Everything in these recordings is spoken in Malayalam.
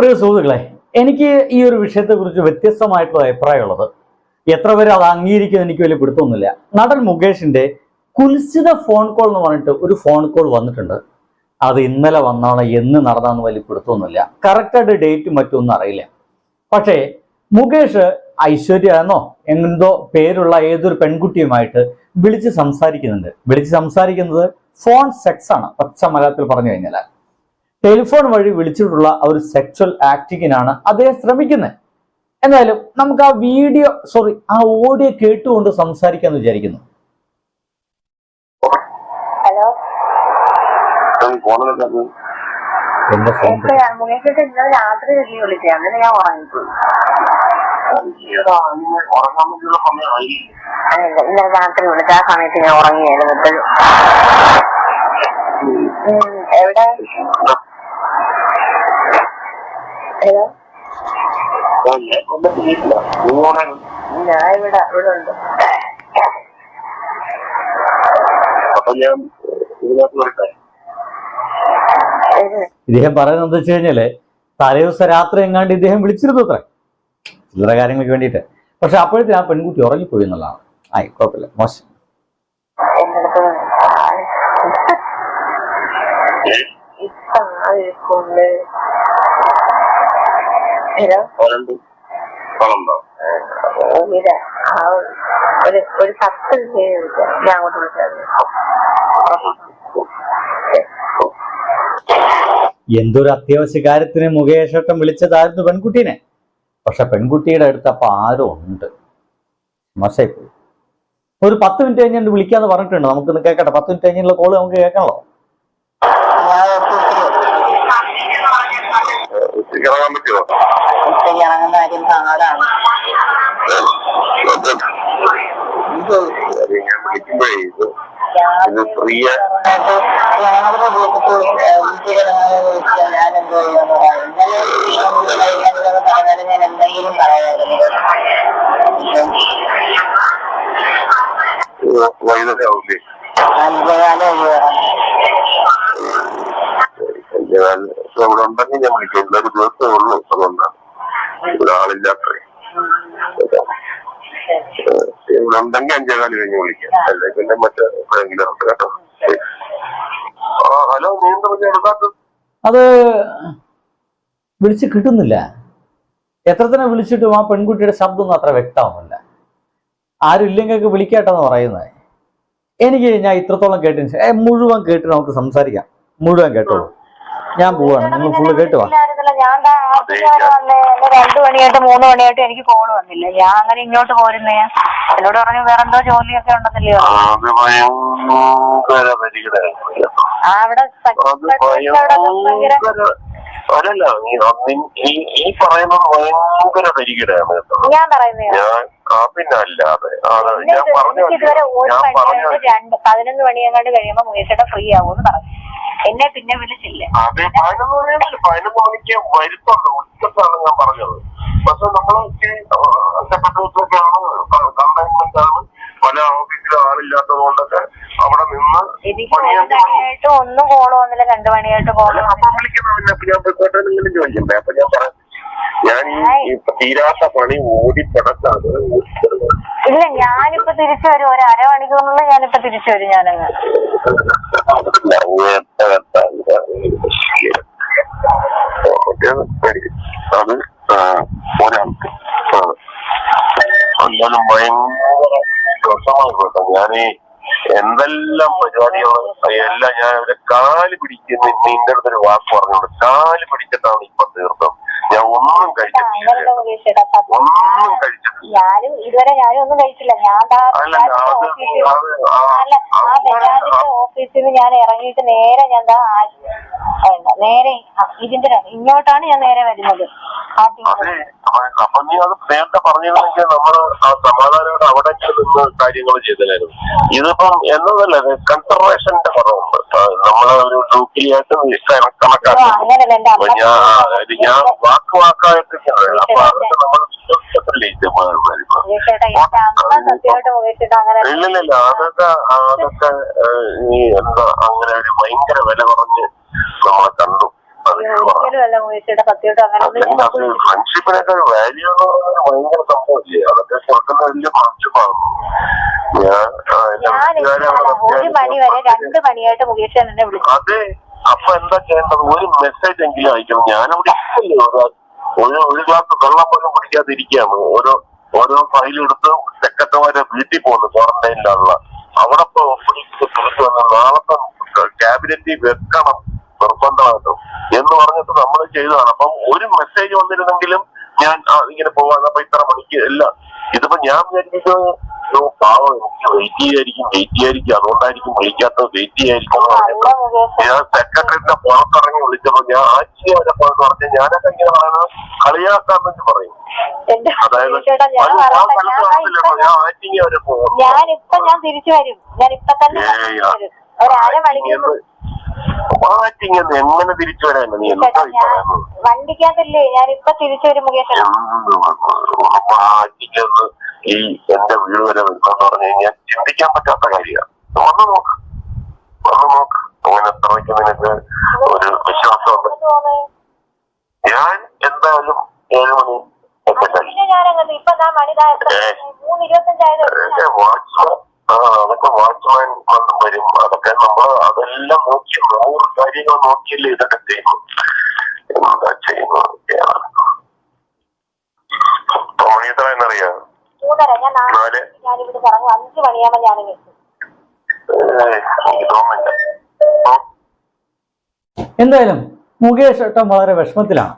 പ്രിയ സുഹൃത്തുക്കളെ എനിക്ക് ഈ ഒരു വിഷയത്തെക്കുറിച്ച് വ്യത്യസ്തമായിട്ടുള്ള അഭിപ്രായമുള്ളത്. എത്ര പേര് അത് അംഗീകരിക്കുന്നത് എനിക്ക് വലിയ പിടുത്തമൊന്നുമില്ല. നടൻ മുകേഷിന്റെ കുൽസിത ഫോൺ കോൾ എന്ന് പറഞ്ഞിട്ട് ഒരു ഫോൺ കോൾ വന്നിട്ടുണ്ട്. അത് ഇന്നലെ വന്നാണ് എന്ന് നടന്നാന്ന് വലിയ പിടുത്തമൊന്നുമില്ല. കറക്റ്റായിട്ട് ഡേറ്റ് മറ്റൊന്നും അറിയില്ല. പക്ഷേ മുകേഷ് ഐശ്വര്യ എന്നോ എന്തോ പേരുള്ള ഏതൊരു പെൺകുട്ടിയുമായിട്ട് വിളിച്ച് സംസാരിക്കുന്നുണ്ട്. വിളിച്ച് സംസാരിക്കുന്നത് ഫോൺ സെക്സ് ആണ് പച്ച മലയാളത്തിൽ പറഞ്ഞു കഴിഞ്ഞാൽ ടെലിഫോൺ വഴി വിളിച്ചിട്ടുള്ള ആ ഒരു സെക്ച്വൽ ആക്ടിങ്ങിനാണ് അദ്ദേഹം ശ്രമിക്കുന്നത്. എന്തായാലും നമുക്ക് ആ വീഡിയോ സോറി ആ ഓഡിയോ കേട്ടുകൊണ്ട് സംസാരിക്കാന്ന് വിചാരിക്കുന്നു. ഹലോ എന്റെ ഫോൺ ഇന്നലെ രാത്രി അങ്ങനെ ഞാൻ ഉറങ്ങിപ്പോയി. ഉറങ്ങാൻ വേണ്ടിയുള്ള സമയമായി അല്ല ഇന്നലെ രാത്രി വിളിച്ച ആ സമയത്ത് ഞാൻ ഉറങ്ങിയായിരുന്നു. എവിടെ? ഓടാണ് ഞാൻ ഇവിടെ ഇവിടെ ഉണ്ട് അപ്പൊ ഞാൻ ഇതിനകത്ത് വരട്ടെ ഇത് ഇദ്ദേഹം പറയുന്നത് എന്താ വെച്ച് കഴിഞ്ഞാൽ തലേ ദിവസം രാത്രി എങ്ങാണ്ട് ഇദ്ദേഹം വിളിച്ചിരുന്നു അത്ര. ചില്ലറ കാര്യങ്ങൾക്ക് വേണ്ടിയിട്ട്. പക്ഷെ അപ്പോഴത്തെ ആ പെൺകുട്ടി ഉറങ്ങിപ്പോയി എന്നുള്ളതാണ്. ആയി കുഴപ്പമില്ല. മോശം. ഇപ്പൊ ആയിരിക്കുണ്ട് ഹലോ രണ്ട് പണുണ്ടോ ഒരു ഒരു പത്ത് ഞാൻ അങ്ങോട്ട് എന്തൊരു അത്യാവശ്യ കാര്യത്തിന് മുകേഷട്ടം വിളിച്ചതായിരുന്നു പെൺകുട്ടീനെ. പക്ഷെ പെൺകുട്ടിയുടെ അടുത്ത് അപ്പൊ ആരോ ഉണ്ട്. മോശമായി പോയി. ഒരു പത്ത് മിനിറ്റ് കഴിഞ്ഞിട്ട് വിളിക്കാന്ന് പറഞ്ഞിട്ടുണ്ട്. നമുക്കൊന്ന് കേൾക്കട്ടെ. പത്ത് മിനിറ്റ് കഴിഞ്ഞുള്ള കോൾ നമുക്ക് കേൾക്കണല്ലോ ഇറങ്ങാൻ പറ്റുമോ ഉച്ചയ്ക്ക് ഇറങ്ങുന്ന കാര്യം പാടാണ്. ഇത് ഞാൻ വിളിക്കുമ്പോഴേ ഇത് ഇത് ഫ്രീ ഞങ്ങളുടെ വീട്ടിൽ ഞാൻ എന്തോ ചെയ്യാന്ന് പറയാം. ഇന്നലെ പറഞ്ഞാലും ഞാൻ എന്തെങ്കിലും പറയാമായിരുന്നു വൈകുന്നേരം ആവില്ലേ അഞ്ചേകാലം ഞാൻ ഇവിടെ അത് വിളിച്ച് കിട്ടുന്നില്ല. എത്ര തന്നെ വിളിച്ചിട്ടും ആ പെൺകുട്ടിയുടെ ശബ്ദമൊന്നും അത്ര വ്യക്തമാവുന്നില്ല. ആരും ഇല്ലെങ്കിൽ വിളിക്കാട്ടെന്ന് പറയുന്നത് എനിക്ക് ഞാൻ ഇത്രത്തോളം കേട്ടതിന് മുഴുവൻ കേട്ട് നമുക്ക് സംസാരിക്കാം. മുഴുവൻ കേട്ടോളൂ. ഞാൻ പോവാണ് നിങ്ങൾ ഫുള്ള് കേട്ട്. വാ ഞാൻ എന്നെ രണ്ടു മണിയായിട്ട് മൂന്ന് മണിയായിട്ട് എനിക്ക് കോൾ വന്നില്ല. ഞാൻ അങ്ങനെ ഇങ്ങോട്ട് പോരുന്നേ. എന്നോട് പറഞ്ഞു വേറെ എന്തോ ജോലിയൊക്കെ ഉണ്ടെന്നല്ലേ പറഞ്ഞു. അത് ഭയങ്കര പരിഗണന ആ അവിടെ അല്ലല്ല ഈ ഈ പറയുന്നത് ഭയങ്കര പരിഗണയാണ് ഞാൻ പറയുന്നേ. ഞാൻ ആ പിന്നെ അല്ലാതെ ഞാൻ പറഞ്ഞു ഇതുവരെ ഒരു ഞാൻ പറഞ്ഞു പതിനൊന്ന് മണിയെങ്ങാണ്ട് കഴിയുമ്പോ മുയച്ചേട്ട ഫ്രീ ആവുമെന്ന് പറഞ്ഞു. എന്നെ പിന്നെ വിളിച്ചില്ല? അതെ പതിനൊന്ന് മണിയല്ല പതിനൊന്ന് മണിക്ക് ഞാൻ പറഞ്ഞത്. പക്ഷെ നമ്മൾ ഒറ്റപ്പെട്ടൊക്കെയാണ് കണ്ടെയ്ൻമെന്റ് ആണ് പല ഓഫീസിലും ആളില്ലാത്തത് കൊണ്ടൊക്കെ അവിടെ നിന്ന് എനിക്ക് ഒരു മണിയായിട്ട് ഒന്നും കോൾ വന്നില്ല. രണ്ടു മണിയായിട്ട് കോൾ അപ്പൊ വിളിക്കുന്ന പിന്നെ? അപ്പൊ ഞാൻ പോയിക്കോട്ടെ എന്തെങ്കിലും ചോദിക്കണ്ടേ അപ്പൊ ഞാൻ പറയാം. ഞാൻ ഈ തീരാത്ത പണി ഓടിപ്പടക്കാതെ ഇല്ല ഞാനിപ്പോ തിരിച്ചു വരും. ഒരു അരമണിക്കൂറിനുള്ളിൽ ഞാനിപ്പോ തിരിച്ചു വരും ഞാനങ്ങ്. അത് ഒരാൾക്ക്. എന്നാലും ഭയങ്കര രസമായി കേട്ടോ ഞാനീ എന്തെല്ലാം പരിപാടികളും എല്ലാം ഞാൻ അവരെ കാൽ പിടിക്കുന്ന നിന്റെ അടുത്തൊരു വാക്ക് പറഞ്ഞോണ്ട് കാൽ പിടിച്ചിട്ടാണ് ഇപ്പൊ തീർത്തത് ഞാൻ ഒന്നും കഴിച്ചിട്ടില്ല. ഒന്നും കഴിച്ചിട്ടില്ല. ഞാനും ഇതുവരെ ഞാനും ഒന്നും കഴിച്ചില്ല. ഞാൻ ഓഫീസിൽ നിന്ന് ഞാൻ ഇറങ്ങിയിട്ട് നേരെ ഞാൻ നേരെ ഇതിന്റെ ഇങ്ങോട്ടാണ് ഞാൻ നേരെ വരുന്നത്. അപ്പൊ- നീ അത് നേരത്തെ പറഞ്ഞിരുന്നെങ്കിൽ നമ്മൾ ആ സമാധാനമായിട്ട് അവിടെ നിന്ന് കാര്യങ്ങൾ ചെയ്തതായിരുന്നു ഇതിപ്പം എന്നതല്ല കൺസർവേഷന്റെ കുറവുണ്ട്. നമ്മളെ ഒരു ഓ, കണക്കാക്കി. അപ്പൊ ഞാൻ ഇത് ഞാൻ വാക്ക് വാക്കായിട്ടിരിക്കുന്നത് അപ്പൊ അതൊക്കെ നമ്മൾ ഇല്ലില്ല അതൊക്കെ ഈ എന്താ അങ്ങനെ ഒരു ഭയങ്കര വില കുറഞ്ഞ് നമ്മളെ കണ്ടു. ഫ്രണ്ട്ഷിപ്പിനൊക്കെ വാല്യൂ അതൊക്കെ വലിയ ഒരു മണി വരെ മണിയായിട്ട് വിളിച്ചു അതെ അപ്പൊ എന്താ ചെയ്യേണ്ടത് ഒരു മെസ്സേജ് എങ്കിലും അയക്കണം ഞാനവിടെ ഇരിക്കില്ലേ ഒരു ഒരു ഗ്ലാസ് വെള്ളം പോലും കുടിക്കാതിരിക്കുകയാണ് ഓരോ ഓരോ ഫയൽ എടുത്ത് സെക്രട്ടറിമാരെ വീട്ടിൽ പോകുന്നു ക്വാറന്റൈനിലുള്ള അവിടെ ഒപ്പിടിച്ച് തിരിച്ചു വന്ന് നാളത്തെ ക്യാബിനറ്റിൽ വെക്കണം നിർബന്ധമായിട്ടും. എന്ന് പറഞ്ഞിട്ട് നമ്മൾ ചെയ്തതാണ്. അപ്പം ഒരു മെസ്സേജ് വന്നിരുന്നെങ്കിലും ഞാൻ ഇങ്ങനെ പോവാൻ അപ്പൊ ഇത്ര മണിക്ക് അല്ല ഇതിപ്പോ ഞാൻ വിചാരിക്കുന്നത് "ഓ, പാവം എനിക്ക് വെയിറ്റ് ചെയ്യായിരിക്കും വെയിറ്റ് ചെയ്യായിരിക്കും. അതുകൊണ്ടായിരിക്കും വിളിക്കാത്തത്. വെയിറ്റ് ചെയ്യായിരിക്കും. ഞാൻ സെക്രട്ടറിന്റെ പുറത്തിറങ്ങി വിളിച്ചപ്പോ ഞാൻ ആഴ്ച വരെ പുറത്ത് പറഞ്ഞ ഞാനൊക്കെ ഇങ്ങനെ പറയുന്നത് കളിയാക്കാൻ വേണ്ടി പറയും. അതായത് ഞാൻ ഇപ്പൊ ഞാൻ വരെ പോകും. തിരിച്ചു വരും. ഞാൻ ഇപ്പൊ തന്നെ ഏയ്, എന്ന് എങ്ങനെ തിരിച്ചു വരാൻ നീ എന്താ ഈ ഞാൻ പറയുന്നത്? വണ്ടിക്കകത്തില്ലേ ഞാൻ ഇപ്പൊ തിരിച്ചു വരും മുകേഷ് ആറ്റിങ് എന്ന് ഈ എന്റെ വീട് വരെ വരുന്നെന്ന് പറഞ്ഞു കഴിഞ്ഞാൽ ചിന്തിക്കാൻ പറ്റാത്ത കാര്യമാണ്. വന്നു നോക്ക് വന്നു നോക്ക്. അങ്ങനെ അത്രയ്ക്ക് നിനക്ക് ഒരു വിശ്വാസമുണ്ട്. ഞാൻ എന്തായാലും ഏഴ് മണി ഒക്കെ കഴിയും പിന്നെ ഞാൻ ഇപ്പൊ ഞാൻ മണി ദാ എത്ര? മൂന്ന് ഇരുപത്തഞ്ചായത് അതൊക്കെ വാച്ച്മാൻ ആ അതൊക്കെ വാച്ച്മാൻ വരും. അതൊക്കെ നമ്മൾ അതെല്ലാം നോക്കി നൂറ് കാര്യങ്ങൾ നോക്കിയല്ലേ ഇതൊക്കെ ചെയ്യുന്നു. എന്താ ചെയ്യുന്നത് എന്നറിയാം. ഞാൻ നാല്. അഞ്ചു മണിയാകുമ്പോ എന്തായാലും മുകേഷ് ഏട്ടൻ വളരെ വിഷമത്തിലാണ്.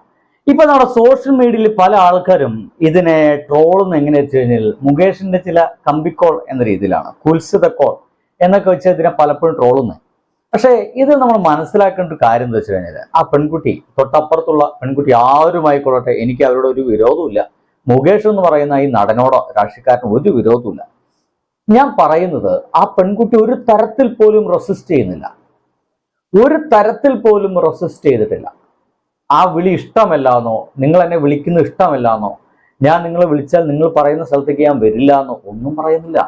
ഇപ്പൊ നമ്മുടെ സോഷ്യൽ മീഡിയയിൽ പല ആൾക്കാരും ഇതിനെ ട്രോളുന്ന എങ്ങനെ വെച്ച് കഴിഞ്ഞാൽ മുകേഷിന്റെ ചില കമ്പിക്കോൾ എന്ന രീതിയിലാണ് കുൽസിത കോൾ എന്നൊക്കെ വെച്ച് ഇതിനെ പലപ്പോഴും ട്രോളുന്നത് പക്ഷേ ഇത് നമ്മൾ മനസ്സിലാക്കേണ്ട ഒരു കാര്യം എന്ന് വെച്ച് കഴിഞ്ഞാൽ ആ പെൺകുട്ടി തൊട്ടപ്പുറത്തുള്ള പെൺകുട്ടി ആരുമായി ആരുമായിക്കൊള്ളട്ടെ എനിക്ക് അവരോട് ഒരു വിരോധമില്ല മുകേഷ് എന്ന് പറയുന്ന ഈ നടനോടോ രാഷ്ട്രീയക്കാരനോ ഒരു വിരോധമില്ല ഞാൻ പറയുന്നത് ആ പെൺകുട്ടി ഒരു തരത്തിൽ പോലും റെസിസ്റ്റ് ചെയ്യുന്നില്ല. ഒരു തരത്തിൽ പോലും റെസിസ്റ്റ് ചെയ്തിട്ടില്ല. ആ വിളി ഇഷ്ടമല്ലാന്നോ നിങ്ങൾ എന്നെ വിളിക്കുന്ന ഇഷ്ടമല്ലാന്നോ ഞാൻ നിങ്ങളെ വിളിച്ചാൽ നിങ്ങൾ പറയുന്ന സ്ഥലത്തേക്ക് ഞാൻ വരില്ല എന്നോ ഒന്നും പറയുന്നില്ല.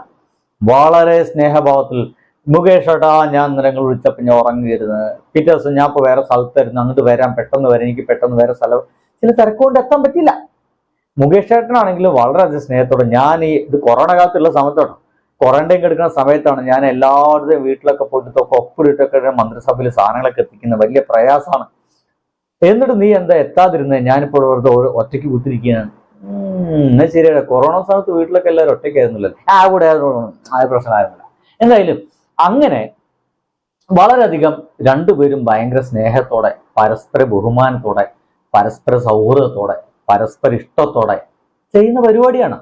വളരെ സ്നേഹഭാവത്തിൽ മുകേഷ് ഏട്ടാ ഞാൻ നിരങ്ങൾ വിളിച്ചപ്പോൾ ഞാൻ ഉറങ്ങിയിരുന്നു. പിറ്റേ ദിവസം ഞാൻ ഇപ്പോൾ വേറെ സ്ഥലത്തായിരുന്നു അങ്ങോട്ട് വരാൻ പെട്ടെന്ന് വരാം. എനിക്ക് പെട്ടെന്ന് വേറെ സ്ഥലം. ചില തിരക്കുകൊണ്ട് എത്താൻ പറ്റില്ല മുകേഷ് വളരെ വളരെയധികം സ്നേഹത്തോടെ ഞാൻ ഈ ഇത് കൊറോണ കാലത്തുള്ള സമയത്താണ്. ക്വാറന്റൈൻ എടുക്കുന്ന സമയത്താണ് ഞാൻ എല്ലാവരുടെയും വീട്ടിലൊക്കെ പോയിട്ട് ഇതൊക്കെ ഒപ്പിടിട്ടൊക്കെ മന്ത്രിസഭയിൽ സാധനങ്ങളൊക്കെ എത്തിക്കുന്ന വലിയ പ്രയാസമാണ്. എന്നിട്ട് നീ എന്താ എത്താതിരുന്നത് ഞാനിപ്പോൾ ഒരു ഒറ്റയ്ക്ക് കുത്തിരിക്കുകയാണ്. എന്നാൽ എന്നാ ശരിയല്ല കൊറോണ സമയത്ത് വീട്ടിലൊക്കെ എല്ലാവരും ഒറ്റയ്ക്കായിരുന്നല്ലോ ആ കൂടെ ആ പ്രശ്നമായിരുന്നില്ല. എന്തായാലും അങ്ങനെ വളരെയധികം രണ്ടുപേരും ഭയങ്കര സ്നേഹത്തോടെ പരസ്പര ബഹുമാനത്തോടെ പരസ്പര സൗഹൃദത്തോടെ പരസ്പര ഇഷ്ടത്തോടെ ചെയ്യുന്ന പരിപാടിയാണ്.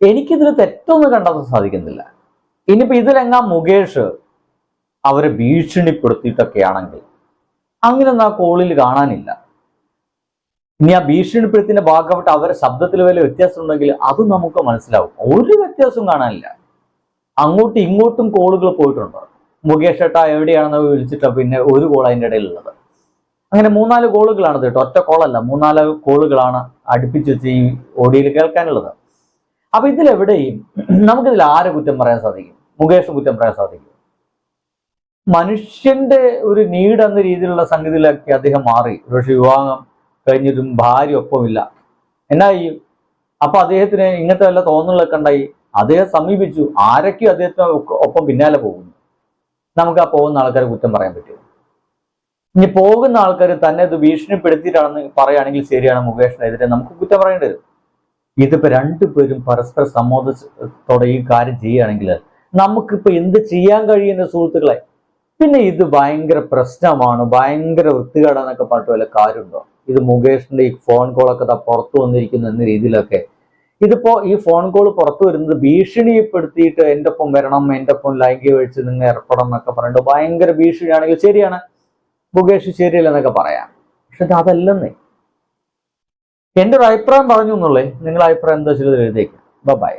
എനിക്കിതിൽ തെറ്റൊന്നും കണ്ടെത്താൻ സാധിക്കുന്നില്ല. ഇനിയിപ്പോ ഇതിലെങ്ങാ മുകേഷ് അവരെ ഭീഷണിപ്പെടുത്തിയിട്ടൊക്കെ ആണെങ്കിൽ അങ്ങനെയൊന്നും ആ കോളിൽ കാണാനില്ല. ഇനി ആ ഭീഷണിപ്പെടുത്തിന്റെ ഭാഗമായിട്ട് അവരെ ശബ്ദത്തിൽ വലിയ വ്യത്യാസം ഉണ്ടെങ്കിൽ അതും നമുക്ക് മനസ്സിലാവും. ഒരു വ്യത്യാസവും കാണാനില്ല. അങ്ങോട്ടും ഇങ്ങോട്ടും കോളുകൾ പോയിട്ടുണ്ട്. മുകേഷ് ഏട്ടാ എവിടെയാണെന്ന് വിളിച്ചിട്ട് പിന്നെ ഒരു കോൾ അതിന്റെ ഇടയിലുള്ളത് അങ്ങനെ മൂന്നാൽ കോളുകളാണ് കേട്ടോ ഒറ്റ കോളല്ല മൂന്നാൽ കോളുകളാണ് അടുപ്പിച്ച് വെച്ച് ഈ ഓടിയിൽ കേൾക്കാനുള്ളത്. അപ്പൊ ഇതിലെവിടെയും നമുക്കിതിൽ ആരെ കുറ്റം പറയാൻ സാധിക്കും? മുകേഷ് കുറ്റം പറയാൻ സാധിക്കും? മനുഷ്യന്റെ ഒരു നീഡ് എന്ന രീതിയിലുള്ള സംഗതിയിലൊക്കെ അദ്ദേഹം മാറി. പക്ഷെ വിവാഹം കഴിഞ്ഞിട്ടും ഭാര്യ ഒപ്പമില്ല എന്നാ ചെയ്യും? അപ്പൊ അദ്ദേഹത്തിന് ഇങ്ങനത്തെ വല്ല തോന്നലൊക്കെ ഉണ്ടായി? അദ്ദേഹം സമീപിച്ചു. ആരൊക്കെ അദ്ദേഹത്തിന് ഒപ്പം പിന്നാലെ പോകുന്നു. നമുക്ക് ആ പോകുന്ന ആൾക്കാരെ കുറ്റം പറയാൻ പറ്റും ഇനി പോകുന്ന ആൾക്കാർ തന്നെ ഇത് ഭീഷണിപ്പെടുത്തിയിട്ടാണെന്ന് പറയുകയാണെങ്കിൽ ശരിയാണ് മുകേഷിനെതിരെ നമുക്ക് കുറ്റം പറയേണ്ടി വരും. ഇതിപ്പോ രണ്ടുപേരും പരസ്പര സമ്മോദത്തോടെ ഈ കാര്യം ചെയ്യുകയാണെങ്കിൽ നമുക്കിപ്പോ എന്ത് ചെയ്യാൻ കഴിയുന്ന സുഹൃത്തുക്കളെ? പിന്നെ ഇത് ഭയങ്കര പ്രശ്നമാണ്? ഭയങ്കര വൃത്തികേടാന്നൊക്കെ പറഞ്ഞിട്ട് വല്ല കാര്യമുണ്ടോ? ഇത് മുകേഷിന്റെ ഈ ഫോൺ കോളൊക്കെ പുറത്തു വന്നിരിക്കുന്ന രീതിയിലൊക്കെ ഇതിപ്പോ ഈ ഫോൺ കോൾ പുറത്തു വരുന്നത് ഭീഷണിപ്പെടുത്തിയിട്ട് എന്റെ ഒപ്പം വരണം എന്റെ ഒപ്പം ലൈംഗിക വീഴ്ച നിങ്ങൾ ഏർപ്പെടണം എന്നൊക്കെ പറഞ്ഞിട്ട് ഭയങ്കര ഭീഷണിയാണെങ്കിൽ ശരിയാണ്. മുകേഷ് ശരിയല്ലെന്നൊക്കെ പറയാം. പക്ഷെ ഇത് അതല്ലെന്നേ. എന്റെ ഒരു അഭിപ്രായം പറഞ്ഞു എന്നുള്ളേ. നിങ്ങളുടെ അഭിപ്രായം എന്താ വെച്ചാൽ എഴുതിയേക്കാം. ബൈ